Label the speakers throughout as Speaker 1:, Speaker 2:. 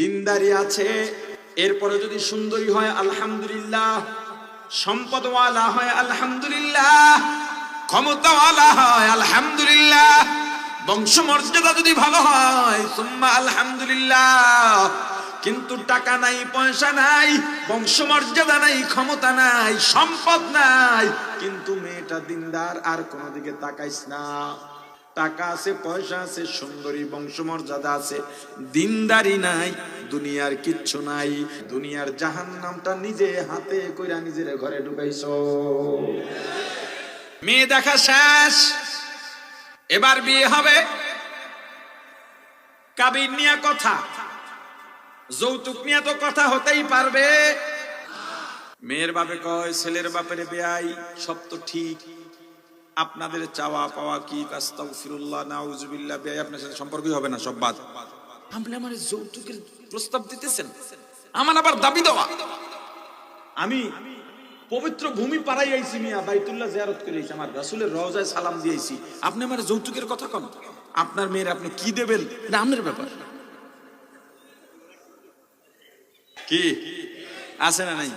Speaker 1: দিনদারি আছে, এরপরে যদি সুন্দরী হয়, আলহামদুলিল্লাহ। সম্পদওয়ালা হয়, আলহামদুলিল্লাহ। ক্ষমতাওয়ালা হয়, আলহামদুলিল্লাহ। বংশমর্যাদা যদি ভালো হয়, সুম্মা আলহামদুলিল্লাহ। কিন্তু টাকা নাই, পয়সা নাই, বংশমর্যাদা নাই, ক্ষমতা নাই, সম্পদ নাই। কিন্তু মেয়েটা দিনদার, আর কোনো দিকে তাকাইস না। টাকা আছে, পয়সা আছে, সুন্দরী বংশমর্যাদা আছে। দিনদারি নাই, দুনিয়ার কিচ্ছু নাই। দুনিয়ার জাহান নামটা নিজে হাতে কইরা নিজের ঘরে ঢুকাইছ। মেয়ে দেখা শেষ। এবার বিয়ে হবে। কাবির নিয়ে কথা। যৌতুক নিয়ে তো কথা হতেই পারবে। মেয়ের বাপে কয়, ছেলের বাপের বেয়াই সব তো ঠিক। আপনাদের চাওয়া পাওয়া কি? আস্তাগফিরুল্লাহ, নাউজুবিল্লাহ বেয়াই আপনার সাথে সম্পর্কই হবে না সব বাদ? আপনি আমার যৌতুকের প্রস্তাব দিতেছেন। আমার আবার দাবি দেওয়া। আমি পবিত্র ভূমি পাড়াই আইছি মিয়া, বাইতুল্লাহ জিয়ারত করে আইছি, আমার রাসূলের রওজায় সালাম দিয়েছি আপনি আমার যৌতুকের কথা কন। আপনার মেয়ের আপনি কি দেবেন? এটা আপনার ব্যাপার। কি? আছে না নাই?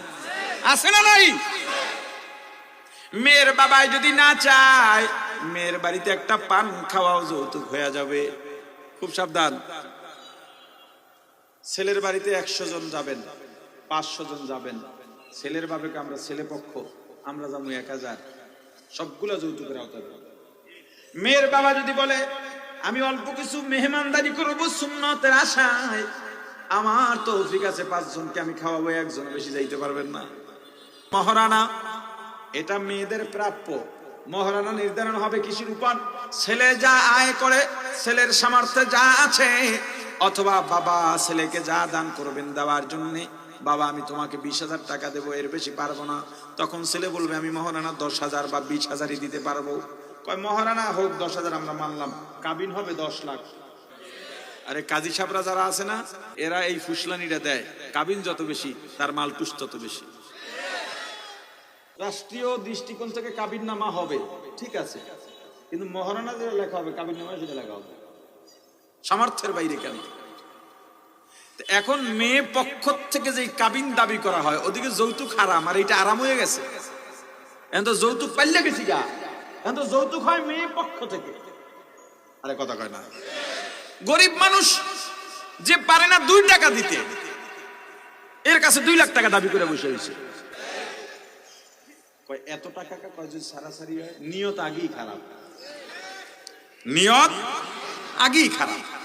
Speaker 1: আছে না নাই? মেয়ের বাবাই যদি না চায়, মেয়ের বাড়িতে একটা পান খাওয়াও যৌতুক হয়ে যাবে। খুব সাবধান। ছেলের বাড়িতে একশো জন যাবেন, পাঁচশো জন যাবেন। ছেলের বাবাকে আমরা ছেলে পক্ষ, আমরা যাব এক হাজার। সবগুলো যৌতুকের আওতায়। মেয়ের বাবা যদি বলে, আমি অল্প কিছু মেহমানদারি করব সুন্নতের আশায়, আমার তো ঠিক আছে, পাঁচজনকে আমি খাওয়াবো, একজন বেশি যাইতে পারবেন না। মহারানা এটা মেয়েদের প্রাপ্য। মহারানা নির্ধারণ হবে কৃষির উপর। ছেলে যা আয় করে, ছেলের সামর্থ্যে যা আছে, অথবা বাবা ছেলেকে যা দান করবেন দেওয়ার জন্য, বাবা, আমি তোমাকে বিশ হাজার টাকা দেবো, এর বেশি পারব না। তখন ছেলে বলবে, আমি মহারানা দশ হাজার বা বিশ হাজারই দিতে পারব। কয় মহারানা হোক, দশ হাজার আমরা মানলাম। কাবিন হবে দশ লাখ। আরে কাজী সাবরা যারা আছে না, এরা এই ফুসলানিটা দেয়। কাবিন যত বেশি, তার মালটুস তত বেশি। রাষ্ট্রীয় দৃষ্টিকোণ থেকে কাবিন নামা হবে। ঠিক আছে। কিন্তু মহারানা যেটা লেখা হবে কাবিন নামা সেটা লেখা হবে। সামর্থ্যের বাইরে কেন? এখন মেয়ে পক্ষ থেকে যে কাবিন দাবি করা হয়, ওদিকে যৌতুক হারাম, আর এটা আরাম হয়ে গেছে। এখন তো যৌতুক পাইলে গেছি গা এখন তো যৌতুক হয় মেয়ে পক্ষ থেকে। আরে কথা কয় না। গরিব মানুষ যে পারে না দুই টাকা দিতে, এর কাছে দুই লাখ টাকা দাবি করে বসে হয়েছে এত টাকা কা? কয় যদি সারাসারি হয় নিয়ত আগেই খারাপ। নিয়ত আগেই খারাপ।